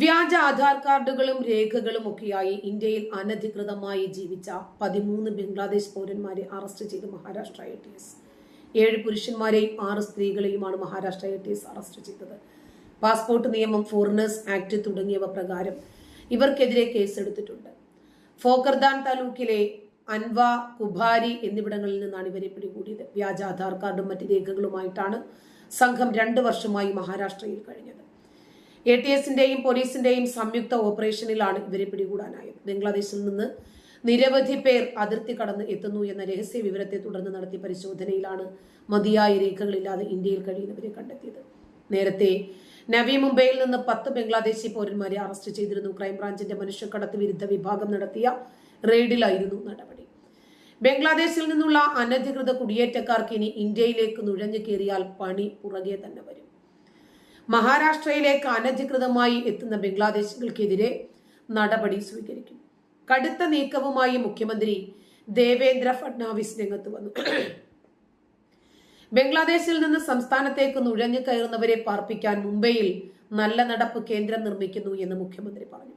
വ്യാജ ആധാർ കാർഡുകളും രേഖകളും ഒക്കെയായി ഇന്ത്യയിൽ അനധികൃതമായി ജീവിച്ച പതിമൂന്ന് ബംഗ്ലാദേശ് പൗരന്മാരെ അറസ്റ്റ് ചെയ്ത് മഹാരാഷ്ട്ര ഐ ടി എസ്. ഏഴ് പുരുഷന്മാരെയും ആറ് സ്ത്രീകളെയുമാണ് Maharashtra I T S arrest ചെയ്തത്. പാസ്പോർട്ട് നിയമം ഫോറിനേഴ്സ് ആക്ട് തുടങ്ങിയവ പ്രകാരം ഇവർക്കെതിരെ കേസെടുത്തിട്ടുണ്ട്. ഫോക്കർദാൻ താലൂക്കിലെ അൻവ കുബാരി എന്നിവിടങ്ങളിൽ നിന്നാണ് ഇവരെ പിടികൂടിയത്. വ്യാജ ആധാർ കാർഡും മറ്റ് രേഖകളുമായിട്ടാണ് സംഘം രണ്ട് വർഷമായി മഹാരാഷ്ട്രയിൽ കഴിഞ്ഞത്. എ ടി എസിന്റെയും പോലീസിന്റെയും സംയുക്ത ഓപ്പറേഷനിലാണ് ഇവരെ പിടികൂടാനായത്. ബംഗ്ലാദേശിൽ നിന്ന് നിരവധി പേർ അതിർത്തി കടന്ന് എത്തുന്നു എന്ന രഹസ്യ വിവരത്തെ തുടർന്ന് നടത്തിയ പരിശോധനയിലാണ് മതിയായ രേഖകളില്ലാതെ ഇന്ത്യയിൽ കഴിയുന്നവരെ കണ്ടെത്തിയത്. നേരത്തെ നവി മുംബൈയിൽ നിന്ന് പത്ത് ബംഗ്ലാദേശി പൗരന്മാരെ അറസ്റ്റ് ചെയ്തിരുന്നു. ക്രൈംബ്രാഞ്ചിന്റെ മനുഷ്യക്കടത്ത് വിരുദ്ധ വിഭാഗം നടത്തിയ റെയ്ഡിലായിരുന്നു നടപടി. ബംഗ്ലാദേശിൽ നിന്നുള്ള അനധികൃത കുടിയേറ്റക്കാർക്ക് ഇനി ഇന്ത്യയിലേക്ക് നുഴഞ്ഞു കയറിയാൽ പണി പുറകെ തന്നെ വരും. മഹാരാഷ്ട്രയിലേക്ക് അനധികൃതമായി എത്തുന്ന ബംഗ്ലാദേശികൾക്കെതിരെ നടപടി സ്വീകരിക്കും. കടുത്ത നീക്കവുമായി മുഖ്യമന്ത്രി ദേവേന്ദ്ര ഫഡ്നാവിസ് രംഗത്ത് വന്നു. ബംഗ്ലാദേശിൽ നിന്ന് സംസ്ഥാനത്തേക്ക് നുഴഞ്ഞു കയറുന്നവരെ പാർപ്പിക്കാൻ മുംബൈയിൽ നല്ല നടപ്പ് കേന്ദ്രം നിർമ്മിക്കുന്നു എന്ന് മുഖ്യമന്ത്രി പറഞ്ഞു.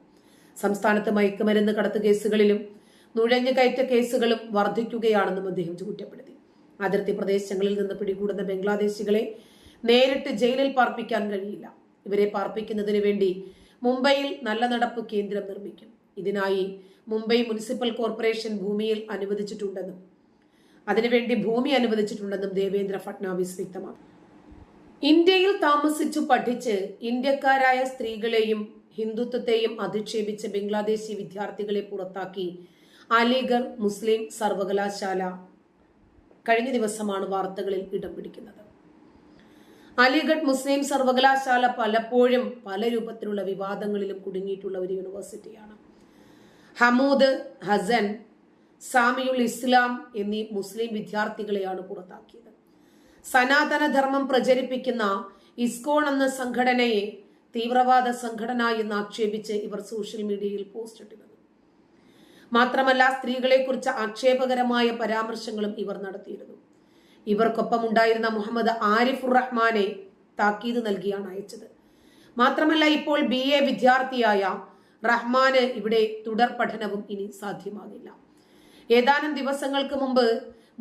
സംസ്ഥാനത്ത് മയക്കുമരുന്ന് കടത്ത് കേസുകളിലും നുഴഞ്ഞു കയറ്റ കേസുകളും വർദ്ധിക്കുകയാണെന്നും അദ്ദേഹം കുറ്റപ്പെടുത്തി അതിർത്തി പ്രദേശങ്ങളിൽ നിന്ന് പിടികൂടുന്ന ബംഗ്ലാദേശികളെ നേരിട്ട് ജയിലിൽ പാർപ്പിക്കാൻ കഴിയില്ല. ഇവരെ പാർപ്പിക്കുന്നതിന് വേണ്ടി മുംബൈയിൽ നല്ല നടപ്പ് കേന്ദ്രം നിർമ്മിക്കും. ഇതിനായി മുംബൈ മുനിസിപ്പൽ കോർപ്പറേഷൻ ഭൂമിയിൽ അനുവദിച്ചിട്ടുണ്ടെന്നും അതിനുവേണ്ടി ഭൂമി അനുവദിച്ചിട്ടുണ്ടെന്നും ദേവേന്ദ്ര ഫട്നാവിസ് വ്യക്തമാക്കി. ഇന്ത്യയിൽ താമസിച്ചു പഠിച്ച് ഇന്ത്യക്കാരായ സ്ത്രീകളെയും ഹിന്ദുത്വത്തെയും അധിക്ഷേപിച്ച് ബംഗ്ലാദേശി വിദ്യാർത്ഥികളെ പുറത്താക്കി അലിഗർ മുസ്ലിം സർവകലാശാല കഴിഞ്ഞ ദിവസമാണ് വാർത്തകളിൽ ഇടം പിടിക്കുന്നത്. അലിഗഡ് മുസ്ലിം സർവകലാശാല പലപ്പോഴും പല രൂപത്തിലുള്ള വിവാദങ്ങളിലും കുടുങ്ങിയിട്ടുള്ള ഒരു യൂണിവേഴ്സിറ്റിയാണ്. ഹമൂദ് ഹസൻ സാമിയുൽ ഇസ്ലാം എന്നീ മുസ്ലിം വിദ്യാർത്ഥികളെയാണ് പുറത്താക്കിയത്. സനാതന ധർമ്മം പ്രചരിപ്പിക്കുന്ന ഇസ്കോൺ എന്ന സംഘടനയെ തീവ്രവാദ സംഘടന എന്ന് ആക്ഷേപിച്ച് ഇവർ സോഷ്യൽ മീഡിയയിൽ പോസ്റ്റ് ഇട്ടിരുന്നു. മാത്രമല്ല സ്ത്രീകളെക്കുറിച്ച് ആക്ഷേപകരമായ പരാമർശങ്ങളും ഇവർ നടത്തിയിരുന്നു. ഇവർക്കൊപ്പം ഉണ്ടായിരുന്ന മുഹമ്മദ് ആരിഫുർ റഹ്മാനെ താക്കീത് നൽകിയാണ് അയച്ചത്. മാത്രമല്ല ഇപ്പോൾ ബി എ വിദ്യാർത്ഥിയായ റഹ്മാന് ഇവിടെ തുടർ പഠനവും ഇനി സാധ്യമാകില്ല. ഏതാനും ദിവസങ്ങൾക്ക് മുമ്പ്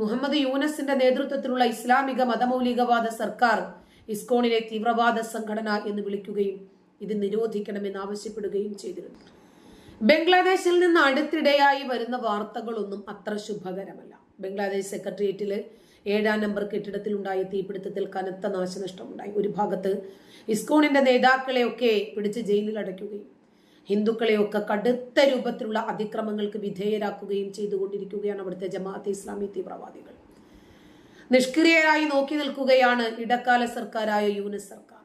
മുഹമ്മദ് യൂനസിന്റെ നേതൃത്വത്തിലുള്ള ഇസ്ലാമിക മതമൗലികവാദ സർക്കാർ ഇസ്കോണിലെ തീവ്രവാദ സംഘടന എന്ന് വിളിക്കുകയും ഇത് നിരോധിക്കണമെന്ന് ആവശ്യപ്പെടുകയും ചെയ്തിരുന്നു. ബംഗ്ലാദേശിൽ നിന്ന് അടുത്തിടെയായി വരുന്ന വാർത്തകളൊന്നും അത്ര ശുഭകരമല്ല. ബംഗ്ലാദേശ് സെക്രട്ടേറിയറ്റിൽ ഏഴാം നമ്പർ കെട്ടിടത്തിൽ ഉണ്ടായ തീപിടുത്തത്തിൽ കനത്ത നാശനഷ്ടമുണ്ടായി. ഒരു ഭാഗത്ത് ഇസ്കോണിന്റെ നേതാക്കളെയൊക്കെ പിടിച്ച് ജയിലിൽ അടയ്ക്കുകയും ഹിന്ദുക്കളെയൊക്കെ കടുത്ത രൂപത്തിലുള്ള അതിക്രമങ്ങൾക്ക് വിധേയരാക്കുകയും ചെയ്തുകൊണ്ടിരിക്കുകയാണ് അവിടുത്തെ ജമാഅത്തെ ഇസ്ലാമി തീവ്രവാദികൾ. നിഷ്ക്രിയരായി നോക്കി നിൽക്കുകയാണ് ഇടക്കാല സർക്കാരായ യൂനസ് സർക്കാർ.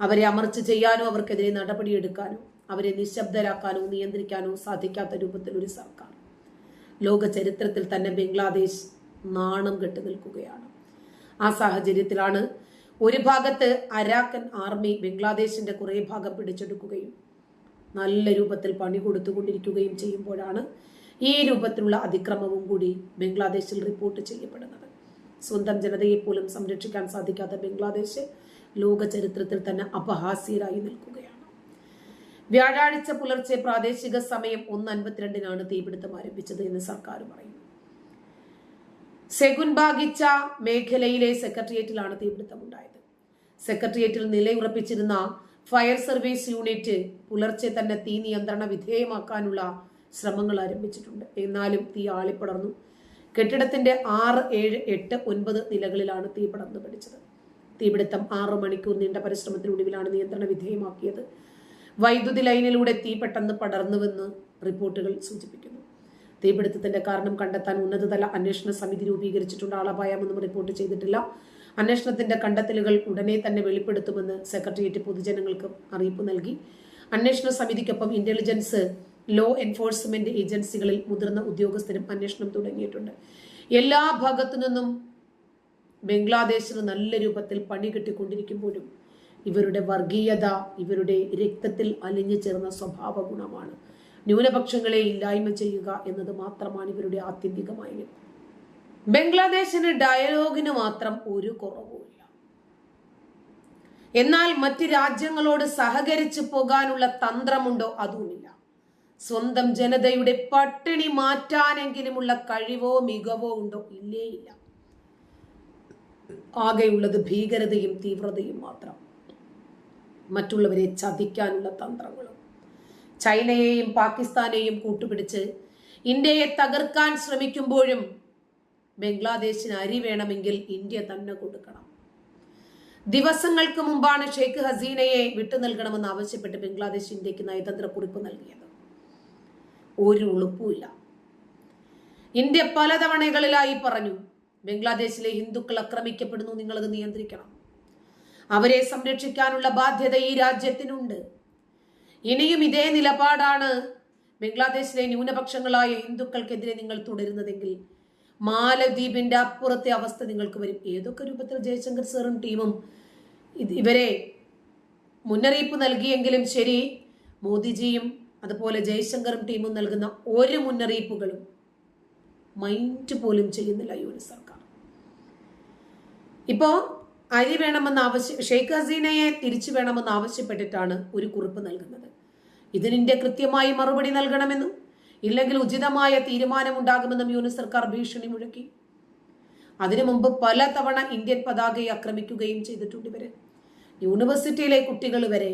അവരെ അമർച്ച ചെയ്യാനോ അവർക്കെതിരെ നടപടിയെടുക്കാനോ അവരെ നിശബ്ദരാക്കാനോ നിയന്ത്രിക്കാനോ സാധിക്കാത്ത രൂപത്തിൽ ഒരു സർക്കാർ. ലോക ചരിത്രത്തിൽ തന്നെ ബംഗ്ലാദേശ് നാണം കെട്ട് നിൽക്കുകയാണ്. ആ സാഹചര്യത്തിലാണ് ഒരു ഭാഗത്ത് അരാക്കൻ ആർമി ബംഗ്ലാദേശിന്റെ കുറേ ഭാഗം പിടിച്ചെടുക്കുകയും നല്ല രൂപത്തിൽ പണി കൊടുത്തുകൊണ്ടിരിക്കുകയും ചെയ്യുമ്പോഴാണ് ഈ രൂപത്തിലുള്ള അതിക്രമവും കൂടി ബംഗ്ലാദേശിൽ റിപ്പോർട്ട് ചെയ്യപ്പെടുന്നത്. സ്വന്തം ജനതയെ പോലും സംരക്ഷിക്കാൻ സാധിക്കാത്ത ബംഗ്ലാദേശ് ലോക ചരിത്രത്തിൽ തന്നെ അപഹാസ്യരായി നിൽക്കുകയാണ്. വ്യാഴാഴ്ച പുലർച്ചെ പ്രാദേശിക സമയം ഒന്ന് അൻപത്തിരണ്ടിനാണ് തീപിടുത്തം ആരംഭിച്ചത് എന്ന് സർക്കാർ പറയുന്നു. സെഗുൻബാഗിച്ച മേഖലയിലെ സെക്രട്ടേറിയറ്റിലാണ് തീപിടുത്തം ഉണ്ടായത് സെക്രട്ടേറിയറ്റിൽ നിലയുറപ്പിച്ചിരുന്ന ഫയർ സർവീസ് യൂണിറ്റ് പുലർച്ചെ തന്നെ തീ നിയന്ത്രണ വിധേയമാക്കാനുള്ള ശ്രമങ്ങൾ ആരംഭിച്ചിട്ടുണ്ട്. എന്നാലും തീ ആളിപ്പടർന്നു. കെട്ടിടത്തിന്റെ ആറ് ഏഴ് എട്ട് ഒൻപത് നിലകളിലാണ് തീ പടർന്നു പിടിച്ചത്. തീപിടുത്തം ആറു മണിക്കൂർ നീണ്ട പരിശ്രമത്തിനൊടുവിലാണ് നിയന്ത്രണ വിധേയമാക്കിയത്. വൈദ്യുതി ലൈനിലൂടെ തീ പെട്ടെന്ന് പടർന്നുവെന്ന് റിപ്പോർട്ടുകൾ സൂചിപ്പിക്കുന്നു. തീപിടുത്തത്തിന്റെ കാരണം കണ്ടെത്താൻ ഉന്നതതല അന്വേഷണ സമിതി രൂപീകരിച്ചിട്ടുണ്ട്. ആളപായമൊന്നും റിപ്പോർട്ട് ചെയ്തിട്ടില്ല. അന്വേഷണത്തിന്റെ കണ്ടെത്തലുകൾ ഉടനെ തന്നെ വെളിപ്പെടുത്തുമെന്ന് സെക്രട്ടേറിയറ്റ് പൊതുജനങ്ങൾക്ക് അറിയിപ്പ് നൽകി. അന്വേഷണ സമിതിക്കൊപ്പം ഇന്റലിജൻസ് ലോ എൻഫോഴ്സ്മെന്റ് ഏജൻസികളിൽ മുതിർന്ന ഉദ്യോഗസ്ഥരും അന്വേഷണം തുടങ്ങിയിട്ടുണ്ട്. എല്ലാ ഭാഗത്തു നിന്നും ബംഗ്ലാദേശിന് നല്ല രൂപത്തിൽ പണി കിട്ടിക്കൊണ്ടിരിക്കുമ്പോഴും ഇവരുടെ വർഗീയത ഇവരുടെ രക്തത്തിൽ അലിഞ്ഞു ചേർന്ന സ്വഭാവ ഗുണമാണ് ന്യൂനപക്ഷങ്ങളെ ഇല്ലായ്മ ചെയ്യുക എന്നത് മാത്രമാണ് ഇവരുടെ ആത്യന്തികമായ ലക്ഷ്യം ബംഗ്ലാദേശിന് ഡയലോഗിന് മാത്രം ഒരു കുറവുമില്ല. എന്നാൽ മറ്റ് രാജ്യങ്ങളോട് സഹകരിച്ചു പോകാനുള്ള തന്ത്രമുണ്ടോ? അതുമില്ല. സ്വന്തം ജനതയുടെ പട്ടിണി മാറ്റാനെങ്കിലുമുള്ള കഴിവോ മികവോ ഉണ്ടോ? ഇല്ലേ ഇല്ല ആകെയുള്ളത് ഭീകരതയും തീവ്രതയും മാത്രം. മറ്റുള്ളവരെ ചതിക്കാനുള്ള തന്ത്രങ്ങളും ചൈനയെയും പാകിസ്ഥാനെയും കൂട്ടുപിടിച്ച് ഇന്ത്യയെ തകർക്കാൻ ശ്രമിക്കുമ്പോഴും ബംഗ്ലാദേശിന് അരി വേണമെങ്കിൽ ഇന്ത്യ തന്നെ കൊടുക്കണം. ദിവസങ്ങൾക്ക് മുമ്പാണ് ഷെയ്ഖ് ഹസീനയെ വിട്ടു നൽകണമെന്ന് ആവശ്യപ്പെട്ട് ബംഗ്ലാദേശ് ഇന്ത്യയ്ക്ക് നയതന്ത്ര കുറിപ്പ് നൽകിയത്. ഒരു ഉളുപ്പുമില്ല. ഇന്ത്യ പലതവണകളിലായി പറഞ്ഞു ബംഗ്ലാദേശിലെ ഹിന്ദുക്കൾ ആക്രമിക്കപ്പെടുന്നു നിങ്ങളത് നിയന്ത്രിക്കണം. അവരെ സംരക്ഷിക്കാനുള്ള ബാധ്യത ഈ രാജ്യത്തിനുണ്ട്. ഇനിയും ഇതേ നിലപാടാണ് ബംഗ്ലാദേശിലെ ന്യൂനപക്ഷങ്ങളായ ഹിന്ദുക്കൾക്കെതിരെ നിങ്ങൾ തുടരുന്നതെങ്കിൽ മാലദ്വീപിന്റെ അപ്പുറത്തെ അവസ്ഥ നിങ്ങൾക്ക് വരും. ഏതൊക്കെ രൂപത്തിൽ ജയശങ്കർ സാറും ടീമും ഇവരെ മുന്നറിയിപ്പ് നൽകിയെങ്കിലും ശരി മോദിജിയും അതുപോലെ ജയശങ്കറും ടീമും നൽകുന്ന ഒരു മുന്നറിയിപ്പുകളും മൈൻഡ് പോലും ചെയ്യുന്നില്ല യു എൻ സർക്കാർ. ഇപ്പോ അരി വേണമെന്ന് ആവശ്യ ഷെയ്ഖ് ഹസീനയെ തിരിച്ചു വേണമെന്ന് ആവശ്യപ്പെട്ടിട്ടാണ് ഒരു കുറിപ്പ് നൽകുന്നത്. ഇതിനിന്റെ കൃത്യമായി മറുപടി നൽകണമെന്നും ഇല്ലെങ്കിൽ ഉചിതമായ തീരുമാനമുണ്ടാകുമെന്നും യൂണിസ് സർക്കാർ ഭീഷണി മുഴക്കി. അതിനു മുമ്പ് പലതവണ ഇന്ത്യൻ പതാകയെ ആക്രമിക്കുകയും ചെയ്തിട്ടുണ്ട് ഇവർ. യൂണിവേഴ്സിറ്റിയിലെ കുട്ടികൾ വരെ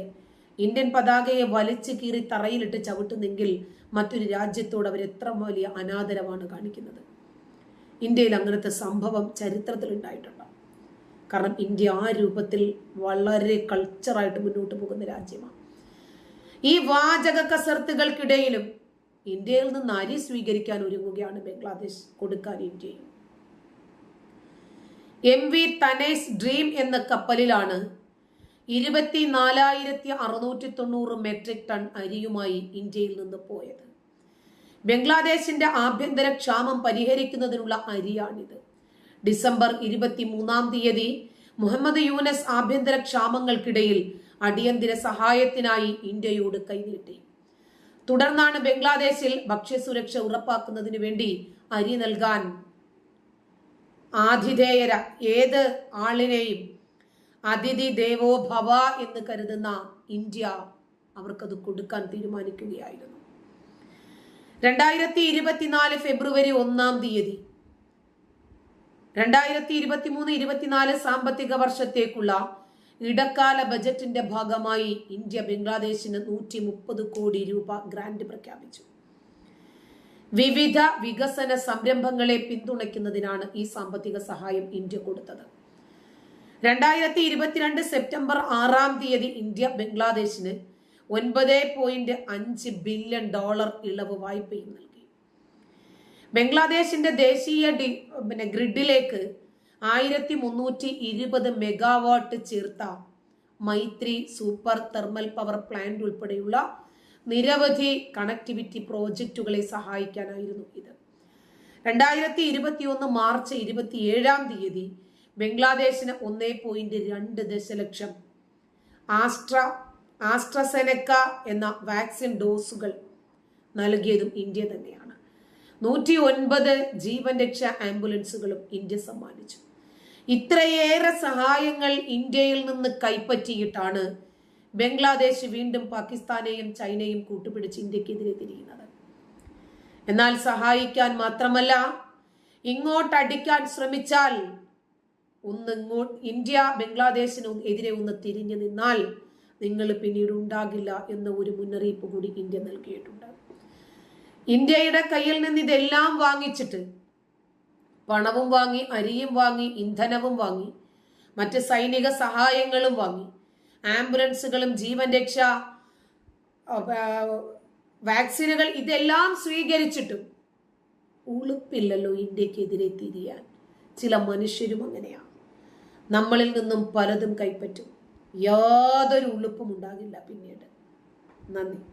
ഇന്ത്യൻ പതാകയെ വലിച്ചു കീറി തറയിലിട്ട് ചവിട്ടുന്നെങ്കിൽ മറ്റൊരു രാജ്യത്തോട് അവർ എത്ര വലിയ അനാദരമാണ് കാണിക്കുന്നത്. ഇന്ത്യയിൽ അങ്ങനത്തെ സംഭവം ചരിത്രത്തിൽ ഉണ്ടായിട്ടുണ്ട് കാരണം ഇന്ത്യ ആ രൂപത്തിൽ വളരെ കൾച്ചറായിട്ട് മുന്നോട്ട് പോകുന്ന രാജ്യമാണ്. ഈ വാചക കസർത്തുകൾക്കിടയിലും ഇന്ത്യയിൽ നിന്ന് അരി സ്വീകരിക്കാൻ ഒരുങ്ങുകയാണ് ബംഗ്ലാദേശ് കൊടുക്കാൻ ഇന്ത്യയും. എം വി തനേസ് ഡ്രീം എന്ന കപ്പലിലാണ് ഇരുപത്തി നാലായിരത്തി അറുന്നൂറ്റി തൊണ്ണൂറ് മെട്രിക് ടൺ അരിയുമായി ഇന്ത്യയിൽ നിന്ന് പോയത്. ബംഗ്ലാദേശിന്റെ ആഭ്യന്തര ക്ഷാമം പരിഹരിക്കുന്നതിനുള്ള അരിയാണിത്. ഡിസംബർ ഇരുപത്തി മൂന്നാം തീയതി മുഹമ്മദ് യൂനസ് ആഭ്യന്തര ക്ഷാമങ്ങൾക്കിടയിൽ അടിയന്തര സഹായത്തിനായി ഇന്ത്യയോട് കൈനീട്ടി. തുടർന്നാണ് ബംഗ്ലാദേശിൽ ഭക്ഷ്യസുരക്ഷ ഉറപ്പാക്കുന്നതിനു വേണ്ടി അരി നൽകാൻ ആതിഥേയര ഏത് ആളിനെയും അതിഥി ദേവോ ഭവ എന്ന് കരുതുന്ന ഇന്ത്യ അവർക്കത് കൊടുക്കാൻ തീരുമാനിക്കുകയായിരുന്നു. രണ്ടായിരത്തി ഇരുപത്തിനാല് ഫെബ്രുവരി ഒന്നാം തീയതി രണ്ടായിരത്തി ഇരുപത്തി മൂന്ന് ഇരുപത്തിനാല് സാമ്പത്തിക വർഷത്തേക്കുള്ള ഇടക്കാല ബജറ്റിന്റെ ഭാഗമായി ഇന്ത്യ ബംഗ്ലാദേശിന് നൂറ്റി മുപ്പത് കോടി രൂപ ഗ്രാന്റ് പ്രഖ്യാപിച്ചു. വിവിധ വികസന സംരംഭങ്ങളെ പിന്തുണയ്ക്കുന്നതിനാണ് ഈ സാമ്പത്തിക സഹായം ഇന്ത്യ കൊടുത്തത്. രണ്ടായിരത്തി ഇരുപത്തിരണ്ട് സെപ്റ്റംബർ ആറാം തീയതി ഇന്ത്യ ബംഗ്ലാദേശിന് ഒൻപത് പോയിന്റ് അഞ്ച് ബില്യൺ ഡോളർ ഇളവ് വായ്പയും നൽകി. ബംഗ്ലാദേശിന്റെ ദേശീയ ഡി പിന്നെ ഗ്രിഡിലേക്ക് ആയിരത്തി മുന്നൂറ്റി ഇരുപത് മെഗാവാട്ട് ചേർത്ത Maitri super thermal power plant ഉൾപ്പെടെയുള്ള നിരവധി കണക്ടിവിറ്റി പ്രോജക്റ്റുകളെ സഹായിക്കാനായിരുന്നു ഇത്. രണ്ടായിരത്തി ഇരുപത്തിയൊന്ന് മാർച്ച് ഇരുപത്തി ഏഴാം തീയതി ബംഗ്ലാദേശിന് ഒന്നേ പോയിന്റ് രണ്ട് ദശലക്ഷം ആസ്ട്ര ആസ്ട്രസെനക്ക എന്ന വാക്സിൻ ഡോസുകൾ നൽകിയതും ഇന്ത്യ തന്നെയാണ്. നൂറ്റി ഒൻപത് ജീവൻ രക്ഷാ ആംബുലൻസുകളും ഇന്ത്യ സമ്മാനിച്ചു. ഇത്രയേറെ സഹായങ്ങൾ ഇന്ത്യയിൽ നിന്ന് കൈപ്പറ്റിയിട്ടാണ് ബംഗ്ലാദേശ് വീണ്ടും പാകിസ്ഥാനെയും ചൈനയും കൂട്ടുപിടിച്ച് ഇന്ത്യക്കെതിരെ തിരിയുന്നത്. എന്നാൽ സഹായിക്കാൻ മാത്രമല്ല ഇങ്ങോട്ടടിക്കാൻ ശ്രമിച്ചാൽ ഒന്ന് ഇങ്ങോട്ട് ഇന്ത്യ ബംഗ്ലാദേശിന് എതിരെ ഒന്ന് തിരിഞ്ഞു നിന്നാൽ നിങ്ങൾ പിന്നീട് ഉണ്ടാകില്ല എന്ന ഒരു മുന്നറിയിപ്പ് കൂടി ഇന്ത്യ നൽകിയിട്ടുണ്ട്. ഇന്ത്യയുടെ കയ്യിൽ നിന്ന് ഇതെല്ലാം വാങ്ങിച്ചിട്ട് പണവും വാങ്ങി അരിയും വാങ്ങി ഇന്ധനവും വാങ്ങി മറ്റ് സൈനിക സഹായങ്ങളും വാങ്ങി ആംബുലൻസുകളും ജീവൻ രക്ഷ വാക്സിനുകൾ ഇതെല്ലാം സ്വീകരിച്ചിട്ടും ഉളുപ്പില്ലല്ലോ ഇന്ത്യക്കെതിരെ തിരിയാൻ. ചില മനുഷ്യരും അങ്ങനെയാണ് നമ്മളിൽ നിന്നും പലതും കൈപ്പറ്റും. യാതൊരു ഉളുപ്പും ഉണ്ടാകില്ല പിന്നീട്. നന്ദി.